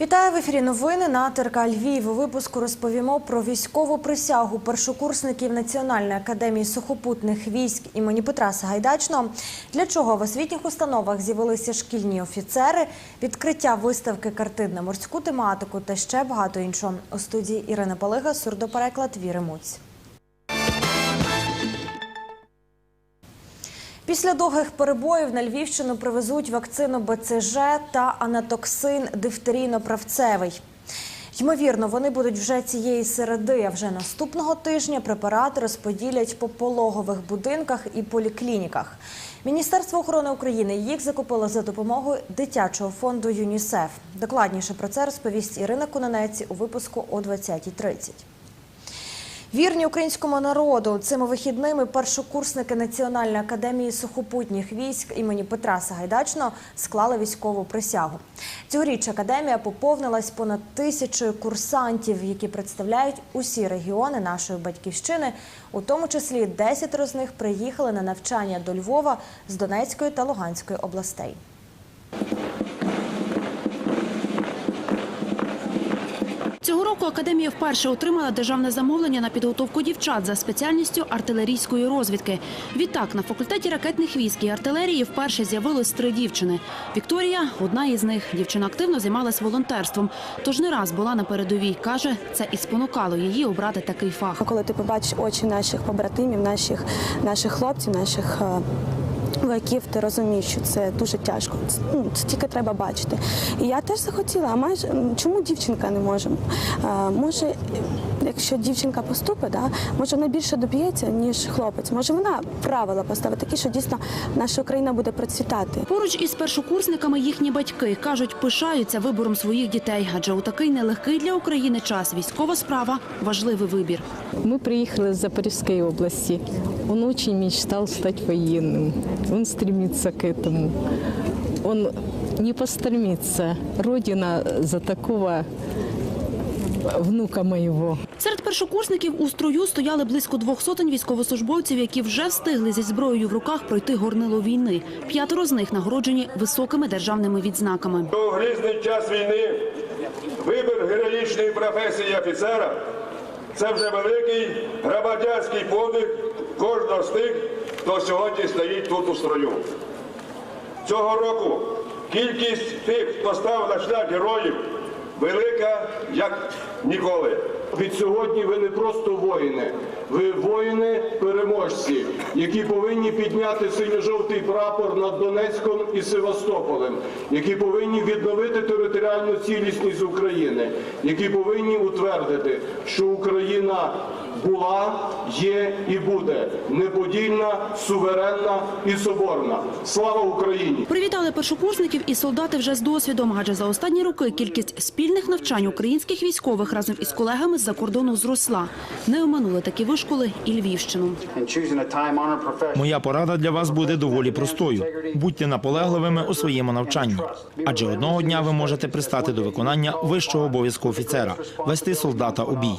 Вітаю в ефірі. Новини на ТРК Львів. У випуску розповімо про військову присягу першокурсників Національної академії сухопутних військ імені Петра Сагайдачного. Для чого в освітніх установах з'явилися шкільні офіцери, відкриття виставки картин на морську тематику та ще багато іншого. У студії Ірина Полига, сурдопереклад Віри Муць. Після довгих перебоїв на Львівщину привезуть вакцину БЦЖ та анатоксин дифтерійно-правцевий. Ймовірно, вони будуть вже цієї середи. А вже наступного тижня препарати розподілять по пологових будинках і поліклініках. Міністерство охорони України їх закупило за допомогою дитячого фонду ЮНІСЕФ. Докладніше про це розповість Ірина Кунанець у випуску о 20.30. Вірні українському народу цими вихідними першокурсники Національної академії сухопутніх військ імені Петра Сагайдачного склали військову присягу. Цьогоріч академія поповнилась понад тисячою курсантів, які представляють усі регіони нашої батьківщини. У тому числі 10 з них приїхали на навчання до Львова з Донецької та Луганської областей. Цього року академія вперше отримала державне замовлення на підготовку дівчат за спеціальністю артилерійської розвідки. Відтак на факультеті ракетних військ і артилерії вперше з'явилось три дівчини. Вікторія одна із них. Дівчина активно займалась волонтерством, тож не раз була на передовій. каже, це і спонукало її обрати такий фах. Коли ти побачиш очі наших побратимів, наших, наших хлопців, наших е, вояків, ти розумієш, що це дуже тяжко. Це, ну, це тільки треба бачити. І я теж захотіла, а майже чому дівчинка не може? А, може, якщо дівчинка поступить, да, може вона більше доб'ється, ніж хлопець. Може вона правила поставить такі, що дійсно наша Україна буде процвітати. Поруч із першокурсниками їхні батьки кажуть, пишаються вибором своїх дітей, адже у такий нелегкий для України час військова справа важливий вибір. Мы приехали из Запорожской области. Он очень мечтал стать военным. Он стремится к этому. Он не постремится. Родина за такого внука моего. Серед першокурсників у строю стояли близько двох сотень військовослужбовців, які вже встигли зі зброєю в руках пройти горнило війни. П'ятеро з них нагороджені високими державними відзнаками. У грізний час війни вибір героїчної професії офіцера це вже великий громадянський подвиг кожного з тих, хто сьогодні стоїть тут у строю. Цього року кількість тих, хто став на шлях героїв, велика як ніколи. Від сьогодні ви не просто воїни, ви воїни-переможці, які повинні підняти синьо-жовтий прапор над Донецьком і Севастополем, які повинні відновити територіальну цілісність України, які повинні утвердити, що Україна була, є і буде неподільна, суверенна і соборна. Слава Україні! Привітали першокурсників і солдати вже з досвідом, адже за останні роки кількість спільних навчань українських військових разом із колегами з-за кордону зросла. Не оминули такі вишколи і Львівщину. Моя порада для вас буде доволі простою. Будьте наполегливими у своєму навчанні, адже одного дня ви можете пристати до виконання вищого обов'язку офіцера вести солдата у бій.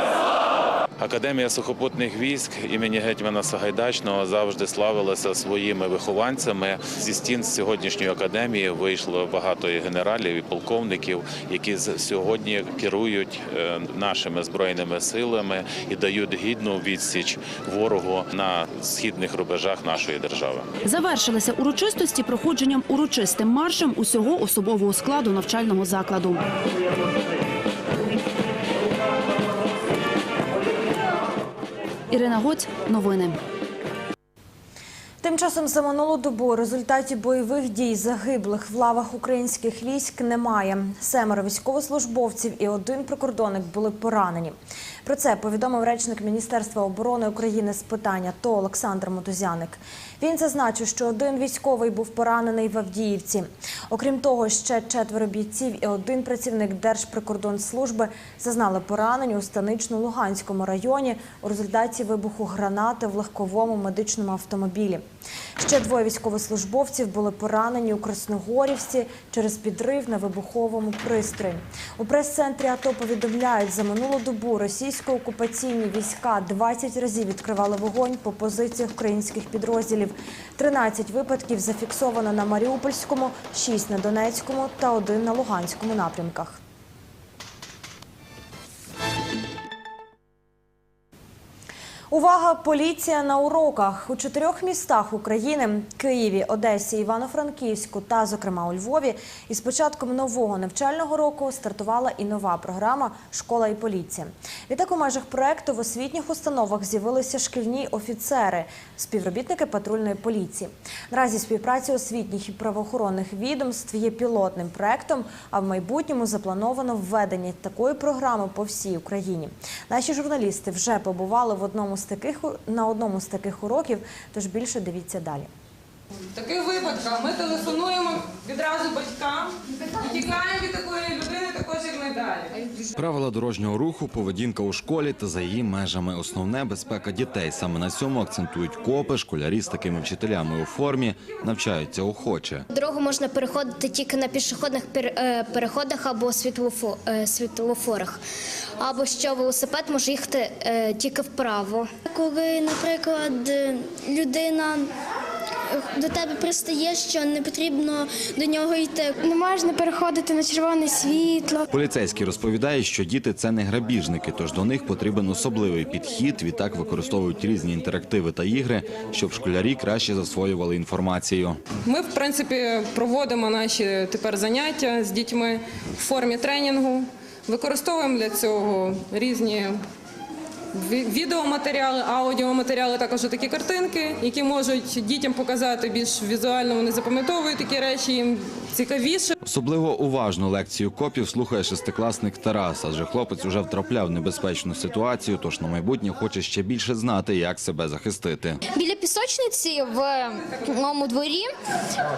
Академія сухопутних військ імені гетьмана Сагайдачного завжди славилася своїми вихованцями. Зі стін сьогоднішньої академії вийшло багато і генералів і полковників, які сьогодні керують е, нашими збройними силами і дають гідну відсіч ворогу на східних рубежах нашої держави. Завершилися урочистості проходженням урочистим маршем усього особового складу навчального закладу. Ірина Гоць, новини. Тим часом за минулу добу результатів результаті бойових дій загиблих в лавах українських військ немає. Семеро військовослужбовців і один прикордонник були поранені. Про це повідомив речник Міністерства оборони України з питання ТО Олександр Мотузяник. Він зазначив, що один військовий був поранений в Авдіївці. Окрім того, ще четверо бійців і один працівник Держприкордонслужби зазнали поранень у станично-Луганському районі у результаті вибуху гранати в легковому медичному автомобілі. Ще двоє військовослужбовців були поранені у Красногорівці через підрив на вибуховому пристрої. У прес-центрі АТО повідомляють, за минулу добу російсько-окупаційні війська 20 разів відкривали вогонь по позиціях українських підрозділів. 13 випадків зафіксовано на Маріупольському, 6 на Донецькому та 1 на Луганському напрямках. Увага! Поліція на уроках у чотирьох містах України Києві, Одесі, Івано-Франківську та, зокрема, у Львові. Із початком нового навчального року стартувала і нова програма Школа і поліція. Відтак у межах проекту в освітніх установах з'явилися шкільні офіцери, співробітники патрульної поліції. Наразі співпраця освітніх і правоохоронних відомств є пілотним проектом, а в майбутньому заплановано введення такої програми по всій Україні. Наші журналісти вже побували в одному з таких на одному з таких уроків. Тож більше дивіться далі. В таких випадках ми телефонуємо відразу батькам і тікаємо від такої людини, також як ми далі. Правила дорожнього руху, поведінка у школі та за її межами. Основне безпека дітей. Саме на цьому акцентують копи, школярі з такими вчителями у формі навчаються охоче. Дорогу можна переходити тільки на пішохідних е, переходах або е, світлофорах. Або що велосипед може їхати е, тільки вправо. Коли, наприклад, людина до тебе пристає, що не потрібно до нього йти. Не можна переходити на червоне світло. Поліцейські розповідають, що діти це не грабіжники, тож до них потрібен особливий підхід. Відтак використовують різні інтерактиви та ігри, щоб школярі краще засвоювали інформацію. Ми, в принципі, проводимо наші тепер заняття з дітьми в формі тренінгу. Використовуємо для цього різні відеоматеріали, аудіоматеріали, також такі картинки, які можуть дітям показати більш візуально. Вони запам'ятовують такі речі, їм цікавіше. Особливо уважно лекцію копів слухає шестикласник Тарас, адже хлопець уже втрапляв в небезпечну ситуацію, тож на майбутнє хоче ще більше знати, як себе захистити. Біля пісочниці в моєму дворі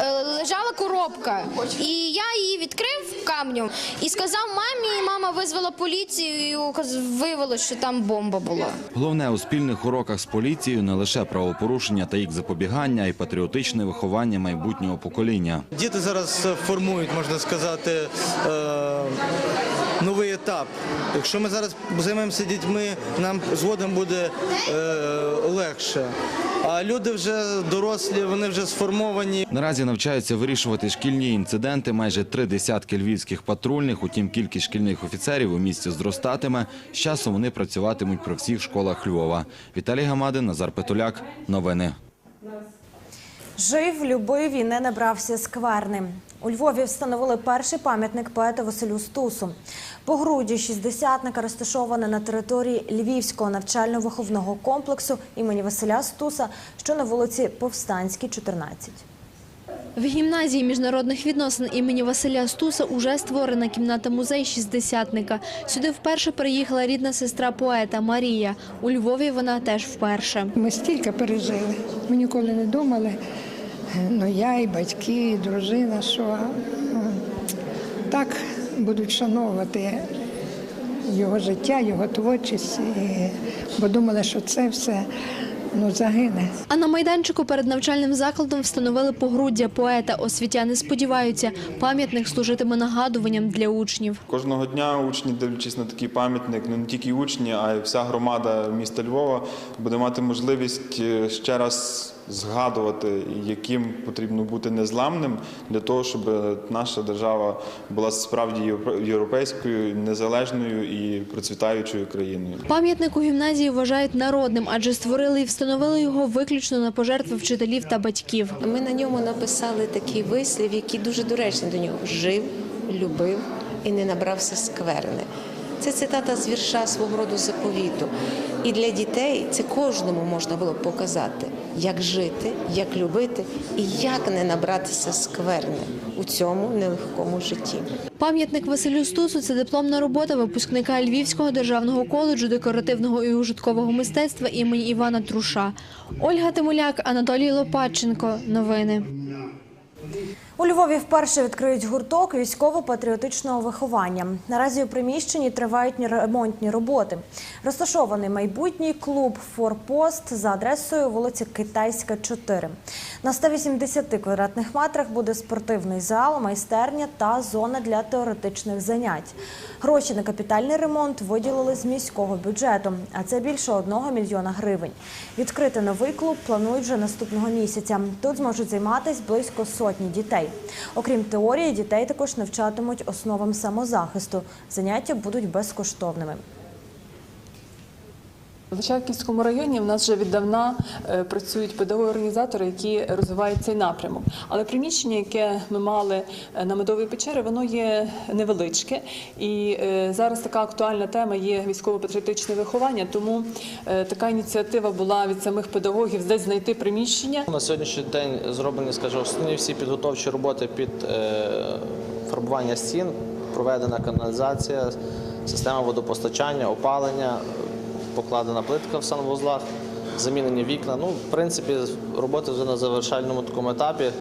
е, лежала коробка, і я її відкрив камнем і сказав мамі. і Мама визвала поліцію і указ- виявилося, що там бомба була. Головне у спільних уроках з поліцією не лише правопорушення та їх запобігання, а й патріотичне виховання майбутнього покоління. Діти зараз формують, можна сказати, е, новий етап. Якщо ми зараз займемося дітьми, нам згодом буде е, легше. А люди вже дорослі, вони вже сформовані. Наразі навчаються вирішувати шкільні інциденти майже три десятки львівських патрульних. Утім, кількість шкільних офіцерів у місті зростатиме. З часом вони працюватимуть при всіх школах Львова. Віталій Гамадин, Назар Петуляк. Новини. Жив, любив і не набрався скверни. У Львові встановили перший пам'ятник поету Василю Стусу. Погруддя шістдесятника розташоване на території Львівського навчально-виховного комплексу імені Василя Стуса, що на вулиці Повстанській, 14. В гімназії міжнародних відносин імені Василя Стуса уже створена кімната-музей шістдесятника. Сюди вперше приїхала рідна сестра поета Марія. У Львові вона теж вперше. Ми стільки пережили. Ми ніколи не думали. Ну, я і батьки, і дружина, що так будуть шановувати його життя, його творчість, і, бо думали, що це все ну, загине. А на майданчику перед навчальним закладом встановили погруддя поета. Освітяни сподіваються, пам'ятник служитиме нагадуванням для учнів. Кожного дня учні, дивлячись на такий пам'ятник, ну не тільки учні, а й вся громада міста Львова буде мати можливість е, ще раз згадувати, яким потрібно бути незламним для того, щоб наша держава була справді європейською, незалежною і процвітаючою країною. Пам'ятник у гімназії вважають народним, адже створили і встановили його виключно на пожертви вчителів та батьків. Ми на ньому написали такий вислів, який дуже доречний до нього: жив, любив і не набрався скверни. Це цитата з вірша свого роду заповіту. І для дітей це кожному можна було б показати, як жити, як любити і як не набратися скверни у цьому нелегкому житті. Пам'ятник Василю Стусу це дипломна робота випускника Львівського державного коледжу декоративного і ужиткового мистецтва імені Івана Труша. Ольга Тимуляк, Анатолій Лопатченко. Новини. У Львові вперше відкриють гурток військово-патріотичного виховання. Наразі у приміщенні тривають ремонтні роботи. Розташований майбутній клуб «Форпост» за адресою вулиця Китайська, 4. На 180 квадратних метрах буде спортивний зал, майстерня та зона для теоретичних занять. Гроші на капітальний ремонт виділили з міського бюджету, а це більше одного мільйона гривень. Відкрити новий клуб планують вже наступного місяця. Тут зможуть займатися близько сотні дітей. Окрім теорії, дітей також навчатимуть основам самозахисту. Заняття будуть безкоштовними. В Чайківському районі в нас вже віддавна е, працюють педагоги-організатори, які розвивають цей напрямок. Але приміщення, яке ми мали е, на медовій печері, воно є невеличке. І е, зараз така актуальна тема є військово-патріотичне виховання. Тому така ініціатива була від самих педагогів десь знайти приміщення. На сьогоднішній день зроблені, скажімо, основні всі підготовчі роботи під фарбування стін, проведена каналізація, система водопостачання, опалення, покладена плитка в санвузлах, замінені вікна. Ну, в принципі, роботи вже на завершальному такому етапі.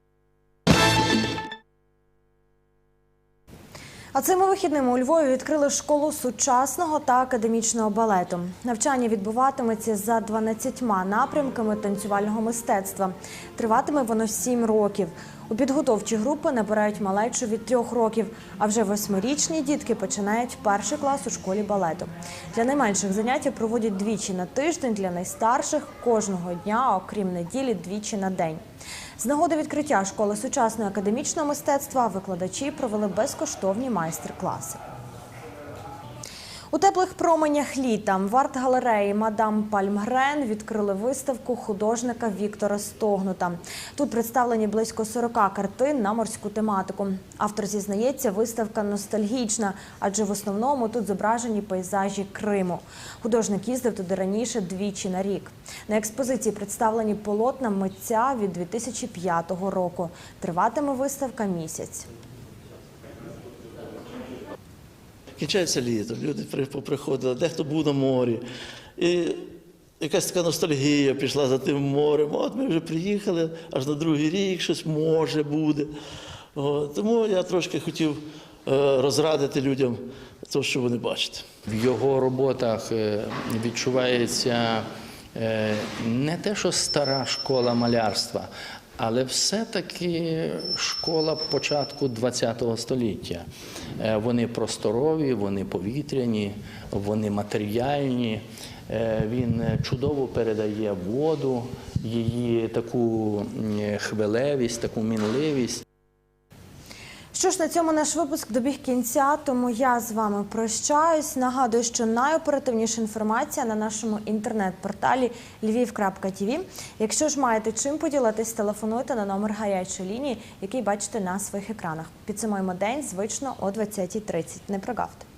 А цими вихідними у Львові відкрили школу сучасного та академічного балету. Навчання відбуватиметься за 12 напрямками танцювального мистецтва. Триватиме воно 7 років. У підготовчі групи набирають малечу від трьох років, а вже восьмирічні дітки починають перший клас у школі балету. Для найменших заняття проводять двічі на тиждень, для найстарших кожного дня, окрім неділі, двічі на день. З нагоди відкриття школи сучасного академічного мистецтва викладачі провели безкоштовні майстер-класи. У теплих променях літа в арт-галереї Мадам Пальмгрен відкрили виставку художника Віктора Стогнута. Тут представлені близько 40 картин на морську тематику. Автор зізнається, виставка ностальгічна, адже в основному тут зображені пейзажі Криму. Художник їздив туди раніше двічі на рік. На експозиції представлені полотна митця від 2005 року. Триватиме виставка місяць. Кінчається літо, люди при- поприходили, дехто був на морі. І якась така ностальгія пішла за тим морем. От ми вже приїхали, аж на другий рік щось може буде. От, тому я трошки хотів е, розрадити людям те, що вони бачать. В його роботах е, відчувається е, не те, що стара школа малярства, але все-таки школа початку ХХ століття. Е, Вони просторові, вони повітряні, вони матеріальні. Е, Він чудово передає воду, її таку хвилевість, таку мінливість. Що ж на цьому наш випуск добіг кінця, тому я з вами прощаюсь. Нагадую, що найоперативніша інформація на нашому інтернет-порталі lviv.tv. Якщо ж маєте чим поділитись, телефонуйте на номер гарячої лінії, який бачите на своїх екранах. Підсумуємо день звично о 20.30. Не прогавте.